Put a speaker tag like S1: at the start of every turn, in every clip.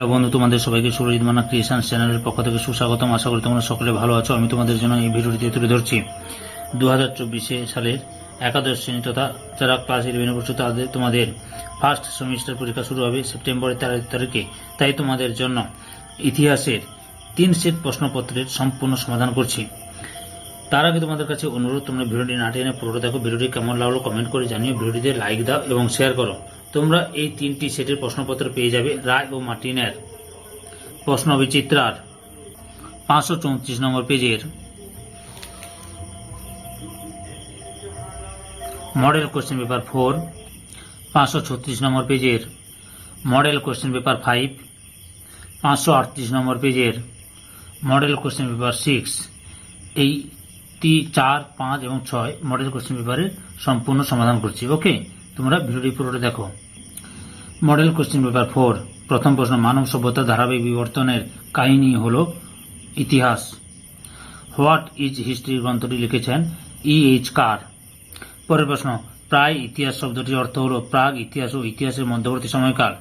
S1: বন্ধু, তোমাদের সবাইকে সুরজিৎ মানা ক্রিয়েশন চ্যানেলের পক্ষ থেকে সুস্বাগতম। আশা করি তোমরা সকলে ভালো আছো। আমি তোমাদের জন্য এই ভিডিওটিতে তুলে ধরছি। দু হাজার চব্বিশে সালের একাদশ শ্রেণি তথা যারা ক্লাস ইলেভেনে পড়ছো তাদের তোমাদের ফার্স্ট সেমিস্টার পরীক্ষা শুরু হবে সেপ্টেম্বরের তেরো তারিখে। তাই তোমাদের জন্য ইতিহাসের তিন সেট প্রশ্নপত্রের সম্পূর্ণ সমাধান করছি। তার আগে তোমাদের কাছে অনুরোধ, তোমরা ভিডিওটি না টেনে পুরোটা দেখো। ভিডিওটি কেমন লাগল কমেন্ট করে জানিও। ভিডিওটিতে লাইক দাও এবং শেয়ার করো। তোমরা এই তিনটি সেটের প্রশ্নপত্র পেয়ে যাবে রায় ও মার্টিনের। প্রশ্ন বিচিত্রার। পাঁচশো চৌত্রিশ নম্বর পেজের। মডেল কোশ্চেন পেপার ফোর পাঁচশো ছত্রিশ নম্বর পেজের। মডেল কোশ্চেন পেপার ফাইভ পাঁচশো আটত্রিশ নম্বর পেজের। মডেল কোশ্চেন পেপার সিক্স এই তি চার, পাঁচ এবং ছয় মডেল কোশ্চেন পেপারের সম্পূর্ণ সমাধান করছি। ওকে তোমরা ভিডিওটি পুরোটা দেখো। মডেল কোশ্চেন পেপার ফোর প্রথম প্রশ্ন, মানব সভ্যতা ধারাবাহিক বিবর্তনের কাহিনী হল ইতিহাস। হোয়াট ইজ হিস্ট্রি গ্রন্থটি লিখেছেন ই এইচ কার পরের প্রশ্ন, প্রায় ইতিহাস শব্দটির অর্থ হল প্রাগ ইতিহাস ও ইতিহাসের মধ্যবর্তী সময়কাল।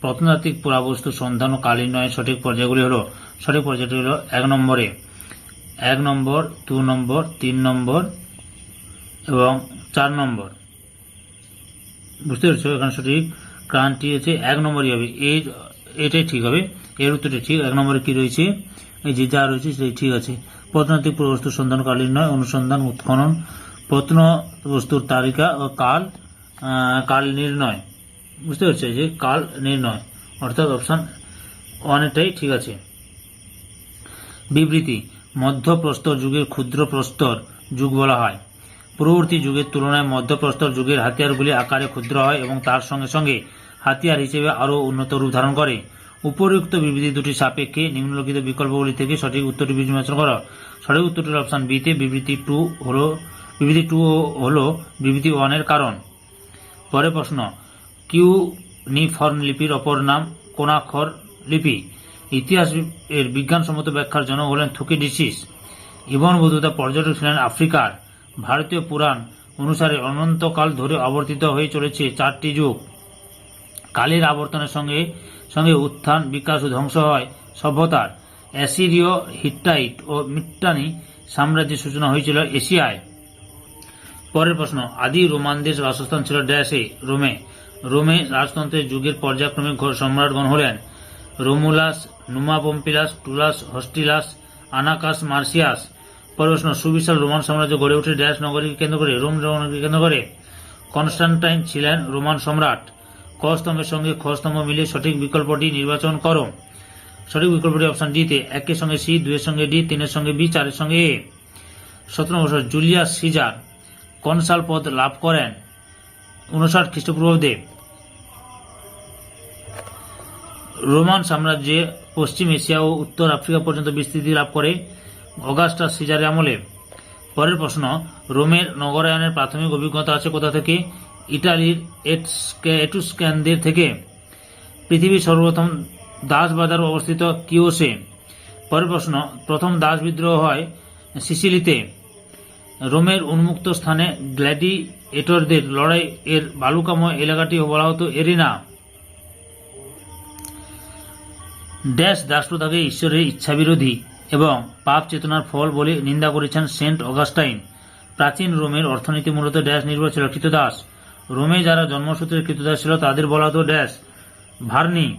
S1: প্রত্নতাত্ত্বিক পুরাবস্তু, সন্ধান ও কাল নির্ণয়ের সঠিক পর্যায়গুলি হল, সঠিক পর্যায়টি হল এক নম্বরে এক নম্বর, দু নম্বর, তিন নম্বর এবং চার নম্বর। বুঝতে পেরেছ? এখানে সঠিক ক্রান্তি হচ্ছে এক নম্বরই হবে। এই এটাই ঠিক হবে। এর উত্তরটা ঠিক। এক নম্বরে কি রয়েছে? এই যে যা রয়েছে সেটাই ঠিক আছে। প্রত্নতাত্ত্বিক পুরবস্তু সন্ধানকালীন নয়, অনুসন্ধান, উৎখনন। প্রত্ন বস্তুর তালিকা ও কাল কাল নির্ণয়। বুঝতে পারছ? যে কাল নির্ণয়, অর্থাৎ অপশান অনেকটাই ঠিক আছে। বিবৃতি মধ্যপ্রস্তর যুগের ক্ষুদ্র প্রস্তর যুগ বলা হয়। পূর্ববর্তী যুগের তুলনায় মধ্যপ্রস্তর যুগের হাতিয়ারগুলি আকারে ক্ষুদ্র হয় এবং তার সঙ্গে সঙ্গে হাতিয়ার হিসেবে আরও উন্নত রূপ ধারণ করে। উপরোক্ত বিবৃতি দুটি সাপেক্ষে নিম্নলিখিত বিকল্পগুলি থেকে সঠিক উত্তরটি বিবেচনা করা। সঠিক উত্তরটি অপশান বিতে বিবৃতি টু হলো, বিবৃতি টু হল বিবৃতি ওয়ানের কারণ। পরে প্রশ্ন কিউ নিফর্ন লিপির অপর নাম কোনাক্ষর লিপি। ইতিহাস এর বিজ্ঞানসম্মত ব্যাখ্যার জন্য হলেন থুকি ডিসিস ইবন বধুতা পর্যটক ছিলেন আফ্রিকার। ভারতীয় পুরাণ অনুসারে অনন্তকাল ধরে আবর্তিত হয়ে চলেছে চারটি যুগ। কালের আবর্তনের সঙ্গে সঙ্গে উত্থান, বিকাশ ও ধ্বংস হয় সভ্যতার। অ্যাসিরীয় হিট্টাইট ও মিট্টানি সাম্রাজ্যের সূচনা হয়েছিল এশিয়ায়। পরের প্রশ্ন, আদি রোমানদের বাসস্থান ছিল ড্যাশে, রোমে। রোমে রাজতন্ত্রের যুগের পর্যায়ক্রমে সম্রাটগণ হলেন। Romulus Numa Pompilius Tullus, Hostilius, Ancus, Marcius. প্রশ্ন, সুবিশাল রোমান সাম্রাজ্য গড়ে উঠে ড্যাশ নগরীকে কেন্দ্র করে, রোম নগরীকে কেন্দ্র করে? কনস্টান্টাইন ছিলেন রোমান সম্রাট। ক স্তম্ভের সঙ্গে খ স্তম্ভ মিলে সঠিক বিকল্পটি নির্বাচন করো। সঠিক বিকল্পটি অপশন ডিতে একের সঙ্গে সি, দুইয়ের সঙ্গে ডি, তিনের সঙ্গে বি, চারের সঙ্গে এ। সতেরো বছর জুলিয়াস সিজার কনসাল পদ লাভ করেন? উনষাট খ্রিস্টপূর্বাব্দে। রোমান সাম্রাজ্যে পশ্চিম এশিয়া ও উত্তর আফ্রিকা পর্যন্ত বিস্তৃতি লাভ করে অগাস্টাস সিজারের আমলে। পরের প্রশ্ন, রোমের নগরায়নের প্রাথমিক অভিজ্ঞতা আছে কোথা থেকে? ইটালির এটস্কে- এটুস্ক্যানদের থেকে। পৃথিবীর সর্বপ্রথম দাস বাজার অবস্থিত কিওসে। পরের প্রশ্ন, প্রথম দাস বিদ্রোহ হয় সিসিলিতে। রোমের উন্মুক্ত স্থানে গ্ল্যাডিয়েটরদের লড়াই এর বালুকাময় এলাকাটি বলা হতো এরিনা। ড্যাশ দাসপ্রথাকে ঈশ্বরের ইচ্ছাবিরোধী এবং পাপ চেতনার ফল বলে নিন্দা করেছেন সেন্ট অগাস্টাইন। প্রাচীন রোমের অর্থনীতি মূলত ড্যাশ নির্ভর ছিল কৃতদাস। রোমে যারা জন্মসূত্রে কৃতদাস ছিল, তাদের বলা হতো ড্যাশ ভার্নি।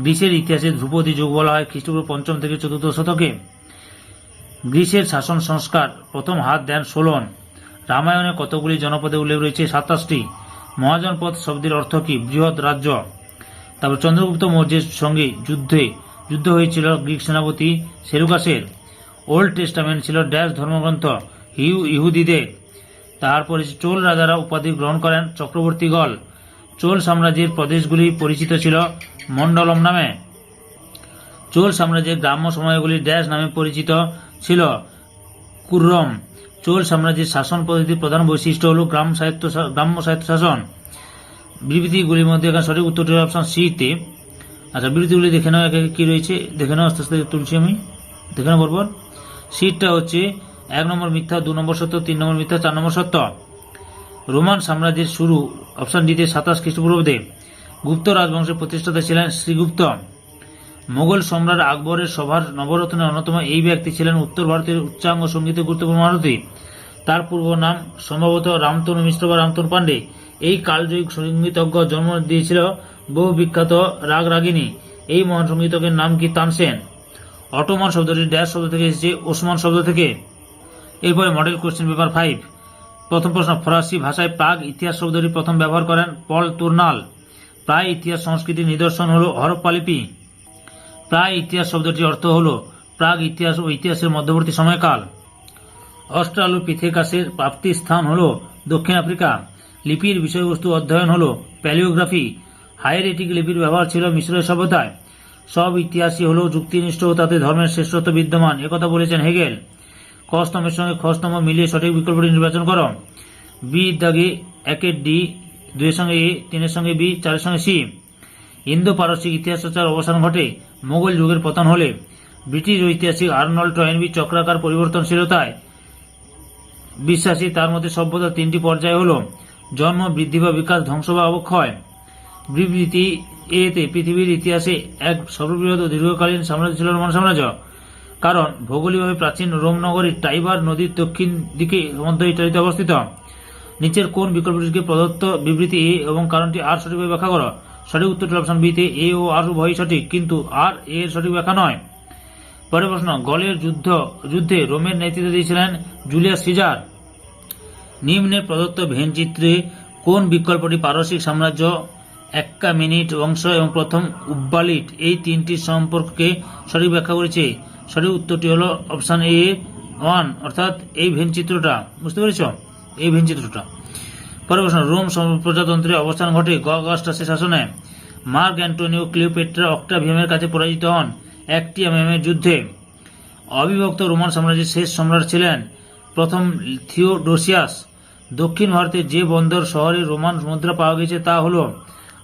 S1: গ্রিসের ইতিহাসে ধ্রুপদী যুগ বলা হয় খ্রিস্টপূর্ব পঞ্চম থেকে চতুর্থ শতকে। গ্রিসের শাসন সংস্কার, প্রথম হাত দেন সোলন। রামায়ণে কতগুলি জনপদে উল্লেখ রয়েছে সাতাশটি। মহাজনপদ শব্দের অর্থ কি? বৃহৎ রাজ্য। তারপর চন্দ্রগুপ্ত মৌর্যের সঙ্গে যুদ্ধে, যুদ্ধ হয়েছিল গ্রিক সেনাপতি সেরুকাসের। ওল্ড টেস্টামেন্ট ছিল ড্যাশ ধর্মগ্রন্থ হিউ ইহুদিদের। তারপরে চোল রাজারা উপাধি গ্রহণ করেন চক্রবর্তীগল চোল সাম্রাজ্যের প্রদেশগুলি পরিচিত ছিল মন্ডলম নামে। চোল সাম্রাজ্যের গ্রাম্য সময়গুলি ড্যাশ নামে পরিচিত ছিল কুর্রম। চোল সাম্রাজ্যের শাসন পদ্ধতির প্রধান বৈশিষ্ট্য হল গ্রাম সাহিত্য গ্রাম্য সাহিত্য শাসন। বিবৃতিগুলির মধ্যে এখানে সঠিক উত্তরটি হলো অপশন সিতে। আচ্ছা বিবৃতিগুলি দেখে নাও একে কি রয়েছে। দেখে নাও, আস্তে আস্তে তুলছি আমি। দেখে নাও বরবর। সিটটা হচ্ছে এক নম্বর মিথ্যা, দু নম্বর সত্য, তিন নম্বর মিথ্যা, চার নম্বর সত্য। রোমান সাম্রাজ্যের শুরু, অপশন ডিতে সাতাশ খ্রিস্টপূর্বাব্দে। গুপ্ত রাজবংশের প্রতিষ্ঠাতা ছিলেন শ্রীগুপ্ত। মোগল সম্রাট আকবরের সভার নবরত্নের অন্যতম এই ব্যক্তি ছিলেন উত্তর ভারতের উচ্চাঙ্গ সঙ্গীতে গুরুত্বপূর্ণ মারুতি। তার পূর্ব নাম সম্ভবত রামতনু মিশ্র বা রামতনু পাণ্ডে। এই কালজয়ী সঙ্গীতজ্ঞ জন্ম দিয়েছিল বহু বিখ্যাত রাগ রাগিনী। এই মহান সঙ্গীতজ্ঞের নাম কি তানসেন অটোমান শব্দটি ড্যাশ শব্দ থেকে এসেছে, ওসমান শব্দ থেকে। এরপরে মডেল কোশ্চেন পেপার ফাইভ প্রথম প্রশ্ন, ফরাসি ভাষায় প্রাগ ইতিহাস শব্দটি প্রথম ব্যবহার করেন পল তুর্নাল। প্রায় ইতিহাস সংস্কৃতির নিদর্শন হল হরপ্পা লিপি প্রায় ইতিহাস শব্দটির অর্থ হল প্রাগ ইতিহাস ও ইতিহাসের মধ্যবর্তী সময়কাল। অস্ট্রালোপিথেকাসের প্রাপ্তি স্থান হল দক্ষিণ আফ্রিকা। লিপির বিষয়বস্তু অধ্যয়ন হল প্যালিওগ্রাফি। হায়ারেটিক লিপির ব্যবহার ছিল মিশ্রের সভ্যতায়। সব ইতিহাসই হল যুক্তিনিষ্ঠ ও তাতে ধর্মের শ্রেষ্ঠত্ব বিদ্যমান। একথা বলেছেন হেগেল। ক স্তম্ভের সঙ্গে খ স্তম্ভ মিলিয়ে সঠিক বিকল্পটি নির্বাচন করো। বি দাগে একের ডি দুইয়ের সঙ্গে এ, তিনের সঙ্গে বি, চারের সঙ্গে সি। ইন্দো পারসিক ইতিহাস অবসান ঘটে। মোগল যুগের পতন হলে। ব্রিটিশ ঐতিহাসিক আর্নল্ড টয়েনবি চক্রাকার পরিবর্তনশীলতায়। বিশ্বাসী তার মধ্যে সভ্যতার তিনটি পর্যায় হল। জন্ম, বৃদ্ধি বা বিকাশ, ধ্বংস বা অবক্ষয়। বিবৃতি এতে পৃথিবীর ইতিহাসে এক সর্ববৃহৎ ও দীর্ঘকালীন সাম্রাজ্য ছিল রোমান সাম্রাজ্য। কারণ ভৌগোলিকভাবে প্রাচীন রোম নগরীর টাইবার নদীর দক্ষিণ দিকে মধ্য ইটালিতে অবস্থিত। নিচের কোন বিকল্পটিকে প্রদত্ত বিবৃতি এ এবং কারণটি আর সঠিকভাবে ব্যাখ্যা করো? সঠিক উত্তরটি অপশন বিতে এ ও আর উভয়ই সঠিক, কিন্তু আর এ এর সঠিক ব্যাখ্যা নয়। পরের প্রশ্ন, গলের যুদ্ধ, যুদ্ধে রোমের নেতৃত্ব দিয়েছিলেন জুলিয়াস সিজার। নিম্নে প্রদত্ত ভেনচিত্রে কোন বিকল্পটি পারসিক সাম্রাজ্য? এক্কা মিনিট বংশ এবং প্রথম উব্বালিট এই তিনটি সম্পর্কে সঠিক ব্যাখ্যা করেছে। সঠিক উত্তরটি হলো অপশন এ, ওয়ান, অর্থাৎ এই ভেনচিত্রটা বুঝতে পেরেছ? এই ভেনচিত্রটা প্রশ্ন, রোম প্রজাতন্ত্রের অবস্থান ঘটে গ অগাস্টাসের শাসনে। মার্ক অ্যান্টোনিও ক্লিওপেট্রা অক্টাভিয়ামের কাছে পরাজিত হন অ্যাক্টিয়ামের যুদ্ধে। অবিভক্ত রোমান সাম্রাজ্যের শেষ সম্রাট ছিলেন প্রথম থিওডোসিয়াস। দক্ষিণ ভারতের যে বন্দর শহরে রোমান মুদ্রা পাওয়া গেছে তা হল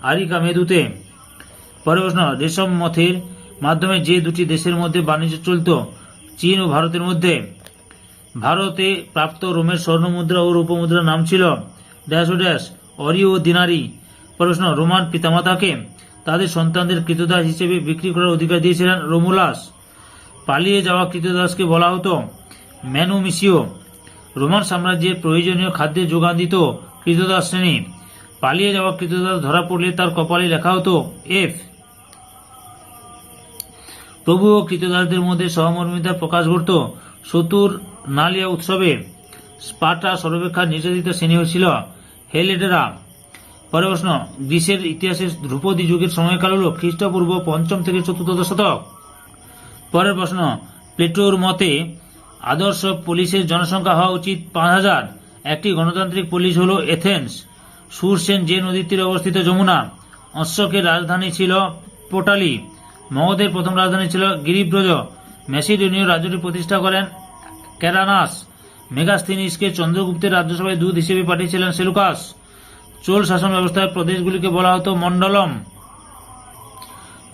S1: আরিকা মেদুতে পরের প্রশ্ন, রেশম মথের মাধ্যমে যে দুটি দেশের মধ্যে বাণিজ্য চলত, চীন ও ভারতের মধ্যে? ভারতে প্রাপ্ত রোমের স্বর্ণমুদ্রা ও রূপমুদ্রার নাম ছিল ড্যাশ ও ড্যাশ, অরি ও দিনারি। প্রশ্ন, রোমান পিতামাতাকে তাদের সন্তানদের কৃতদাস হিসেবে বিক্রি করার অধিকার দিয়েছিলেন রোমুলাস। পালিয়ে যাওয়া কৃতদাসকে বলা হতো ম্যানুমিসিও। রোমান সাম্রাজ্যের প্রয়োজনীয় খাদ্যে যোগান দিত কৃতদাস শ্রেণি। পালিয়ে যাওয়া কৃতদাস ধরা পড়লে তার কপালে লেখা হতো, এফ। প্রভু ও কৃতদাসদের মধ্যে সহমর্মিতা প্রকাশ ঘটত। শতুর নালিয়া উৎসবে স্পার্টা সর্বাপেক্ষা নির্যাতিত শ্রেণি ছিল হেলেডেরা। পরের প্রশ্ন, গ্রিসের ইতিহাসে ধ্রুপদী যুগের সময়কাল হল খ্রিস্টপূর্ব পঞ্চম থেকে চতুর্থ শতক? পরের প্রশ্ন, প্লেটোর মতে আদর্শ পুলিশের জনসংখ্যা হওয়া উচিত পাঁচ হাজার। একটি গণতান্ত্রিক পুলিশ হল এথেন্স। সুরসেন যে নদীর তীরে অবস্থিত যমুনা অশ্বকের রাজধানী ছিল পোটালি। মগধের প্রথম রাজধানী ছিল গিরিব্রজ। ম্যাসিডোনীয় রাজ্যটি প্রতিষ্ঠা করেন ক্যারানাস। মেগাস্থিনিসকে চন্দ্রগুপ্তের রাজ্যসভায় দূত হিসেবে পাঠিয়েছিলেন সেলুকাস। চোল শাসন ব্যবস্থায় প্রদেশগুলিকে বলা হতো মন্ডলম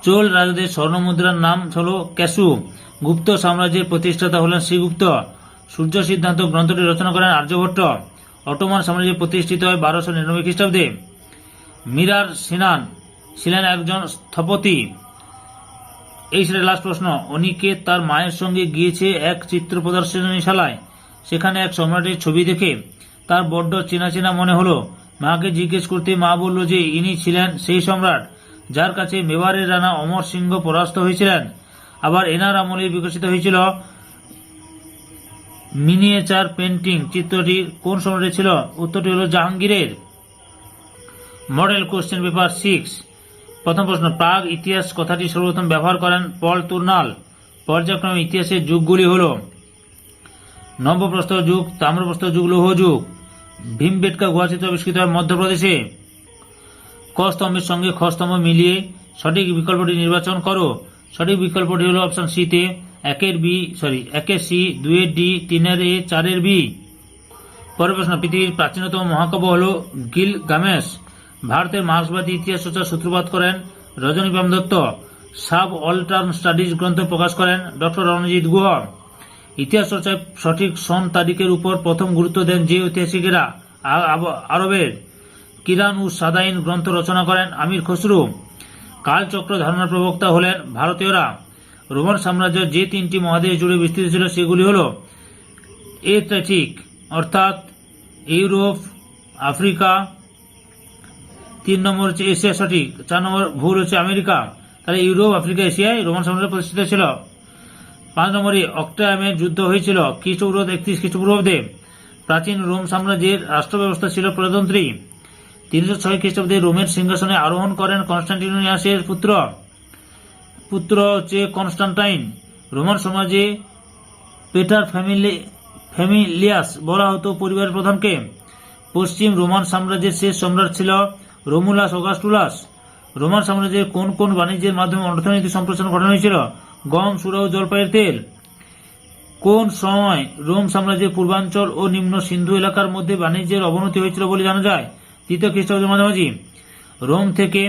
S1: চোল রাজাদের স্বর্ণমুদ্রার নাম হল ক্যাসু গুপ্ত সাম্রাজ্যের প্রতিষ্ঠাতা হলেন শ্রীগুপ্ত। সূর্য সিদ্ধান্ত গ্রন্থটি রচনা করেন আর্যভট্ট। অটোমান সাম্রাজ্য প্রতিষ্ঠিত হয় বারোশো নিরানব্বই খ্রিস্টাব্দে। মিরার সিনান ছিলেন একজন স্থপতি। এই ছিল লাস্ট প্রশ্ন। অনিকেত তার মায়ের সঙ্গে গিয়েছে এক চিত্র প্রদর্শনীশালায় সেখানে এক সম্রাটের ছবি দেখে তার বড্ড চেনা চেনা মনে হলো। মাকে জিজ্ঞেস করতে মা বলল যে ইনি ছিলেন সেই সম্রাট। যার কাছে মেবারের রানা অমর সিংহ পরাস্ত হয়েছিলেন। আবার এনার আমলে বিকশিত হয়েছিল মিনিয়েচার পেন্টিং। চিত্রটি কোন সম্রাটের ছিল? উত্তরটি হল জাহাঙ্গীরের। Model question paper six. প্রথম প্রশ্ন, প্রাগ ইতিহাস কথাটি সর্বপ্রথম ব্যবহার করেন পল তুর্নাল। পর্যায়ক্রমে ইতিহাসের যুগগুলি হল নব্যপ্রস্তর যুগ তাম্রপ্রস্তর যুগ, লৌহ যুগ। ভীমবেটকা গুহাচিত্র আবিষ্কৃত হয় মধ্যপ্রদেশে। ক স্তম্ভের সঙ্গে খ স্তম্ভ মিলিয়ে সঠিক বিকল্পটি নির্বাচন করো। সঠিক বিকল্পটি হল অপশন সিতে একের বি সরি একের সি দুয়ের ডি, তিনের এ, চারের বি। পরের প্রশ্ন, পৃথিবীর প্রাচীনতম মহাকাব্য হল গিল গামেশ ভারতের মার্ক্সবাদী ইতিহাস চর্চার সূত্রপাত করেন Rajanikanta Dutta. Subaltern studies গ্রন্থ প্রকাশ করেন ডক্টর রণজিৎ গুহ। ইতিহাস চর্চায় সঠিক সন তারিখের উপর প্রথম গুরুত্ব দেন যে ঐতিহাসিকেরা আরবের। কিরান ও সাদাইন গ্রন্থ রচনা করেন আমির খসরু। কালচক্র ধারণার প্রবক্তা হলেন ভারতীয়রা। রোমান সাম্রাজ্য যে তিনটি মহাদেশ জুড়ে বিস্তৃত ছিল, সেগুলি হল এথ্রেটিক অর্থাৎ ইউরোপ, আফ্রিকা, তিন নম্বর হচ্ছে এশিয়া সঠিক, চার নম্বর ভুল হচ্ছে আমেরিকা। তাহলে ইউরোপ, আফ্রিকা, এশিয়ায় রোমান সাম্রাজ্য প্রতিষ্ঠিত ছিল। পাঁচ নম্বরে অক্টায়ামের যুদ্ধ হয়েছিল, খ্রিস্টপূর্ব একত্রিশ খ্রিস্টপূর্বাব্দে। প্রাচীন রোম সাম্রাজ্যের রাষ্ট্র ব্যবস্থা ছিল প্রজাতন্ত্রী। তিনশো ছয় খ্রিস্টাব্দে রোমের সিংহাসনে আরোহণ করেন কনস্টান্টিনিয়াসের পুত্র। পুত্র হচ্ছে কনস্টান্টাইন। রোমান সমাজে পেটার ফ্যামিলি ফ্যামিলিয়াস বলা হতো পরিবারের প্রধানকে। পশ্চিম রোমান সাম্রাজ্যের শেষ সম্রাট ছিল রোমুলাস অগাস্টুলাস। রোমান সাম্রাজ্যের কোন কোন বাণিজ্যের মাধ্যমে অর্থনৈতিক সম্প্রসারণ ঘটানো হয়েছিল? গম সুরা ও জলপাইয়ের তেল। কোন সময় রোম সাম্রাজ্যের পূর্বাঞ্চল ও নিম্ন সিন্ধু এলাকার মধ্যে বাণিজ্যের অবনতি হয়েছিল বলে জানা যায়? তৃতীয় খ্রিস্টাব্দের মাঝামাঝি রোম থেকে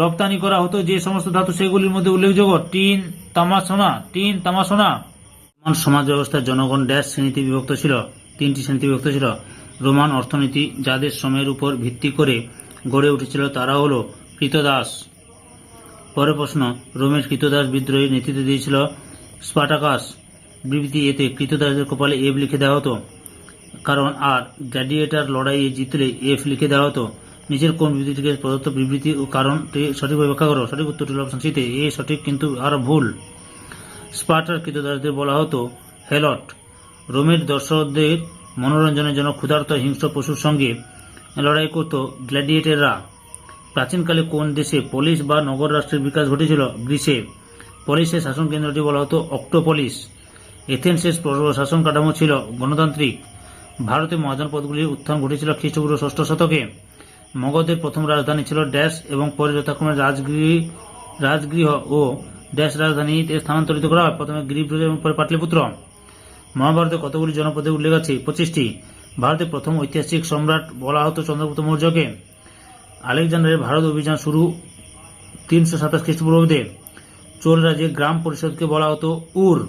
S1: রপ্তানি করা হতো যে সমস্ত ধাতু সেগুলির মধ্যে উল্লেখযোগ্য টিন তামাসোনা টিন তামা সোনা রোমান সমাজ ব্যবস্থার জনগণ ড্যাশ শ্রেণীতে বিভক্ত ছিল, তিনটি শ্রেণীতে বিভক্ত ছিল। রোমান অর্থনীতি যাদের শ্রমের উপর ভিত্তি করে গড়ে উঠেছিল তারা হল কৃতদাস। পরে প্রশ্ন, রোমের কৃতদাস বিদ্রোহী নেতৃত্ব দিয়েছিল স্পাটাকাস বিবৃতি এতে কৃতদাসদের কপালে এফ লিখে দেওয়া হতো। কারণ আর গ্ল্যাডিয়েটার লড়াইয়ে জিতলে এফ লিখে দেওয়া হতো নিচের কোন বিবৃতিটিকে প্রদত্ত বিবৃতি ও কারণটি সঠিকভাবে ব্যাখ্যা করো। সঠিক উত্তরটি অপশন সিতে এ সঠিক কিন্তু আর ভুল। স্পার্টার কৃতদাসদের বলা হতো হেলট রোমের দর্শকদের মনোরঞ্জনের জন্য ক্ষুধার্ত হিংস্র পশুর সঙ্গে লড়াই করত গ্ল্যাডিয়েটররা। প্রাচীনকালে কোন দেশে পলিশ বা নগর রাষ্ট্রের বিকাশ ঘটেছিল? গ্রিসে। পলিশের শাসন কেন্দ্রটি বলা হতো অক্টোপলিস। এথেন্সের শাসন কাঠামো ছিল গণতান্ত্রিক। ভারতে মহাজন পদগুলির উত্থান ঘটেছিল খ্রিস্টপূর্ব ষষ্ঠ শতকে। মগধের প্রথম রাজধানী ছিল ড্যাশ এবং পরে যথাক্রমে রাজগৃহ রাজগৃহ ও ড্যাশ রাজধানীতে স্থানান্তরিত করা হয়। প্রথমে গিরিব্রজ এবং পরে পাটলিপুত্র। মহাভারতে কতগুলি জনপদের উল্লেখ আছে? পঁচিশটি। ভারতের প্রথম ঐতিহাসিক সম্রাট বলা হতো চন্দ্রগুপ্ত মৌর্যকে। আলেকজান্ডারের ভারত অভিযান শুরু তিনশো সাতাশ খ্রিস্টপূর্বাব্দে। চোল রাজ্যে গ্রাম পরিষদকে বলা হতো উর।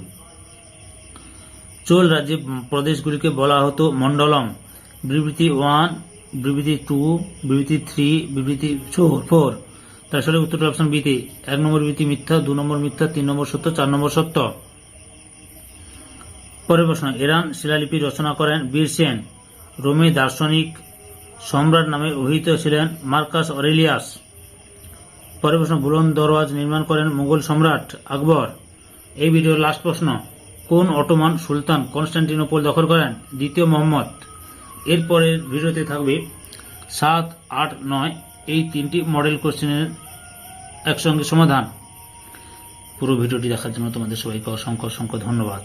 S1: চোল রাজ্যে প্রদেশগুলিকে বলা হতো মন্ডলম বিবৃতি ওয়ান, বিবৃতি টু, বিবৃতি থ্রি, বিবৃতি ফোর। তার সঠিক উত্তরটি অপশন বিতে এক নম্বর বিবৃতি মিথ্যা, দু নম্বর মিথ্যা, তিন নম্বর সত্য, চার নম্বর সত্য। পরের প্রশ্ন, ইরান শিলালিপি রচনা করেন বীর সেন। রোমে দার্শনিক সম্রাট নামে অভিহিত ছিলেন মার্কাস অরেলিয়াস। পরের প্রশ্ন, বুলন্দ দরওয়াজ নির্মাণ করেন মুঘল সম্রাট আকবর। এই ভিডিওর লাস্ট প্রশ্ন। কোন অটোমান সুলতান কনস্টান্টিনোপল দখল করেন? দ্বিতীয় মোহাম্মদ। এরপরের ভিডিওতে থাকবে সাত, আট, নয়, এই তিনটি মডেল কোশ্চেনের একসঙ্গে সমাধান। পুরো ভিডিওটি দেখার জন্য তোমাদের সবাইকে অসংখ্য অসংখ্য ধন্যবাদ।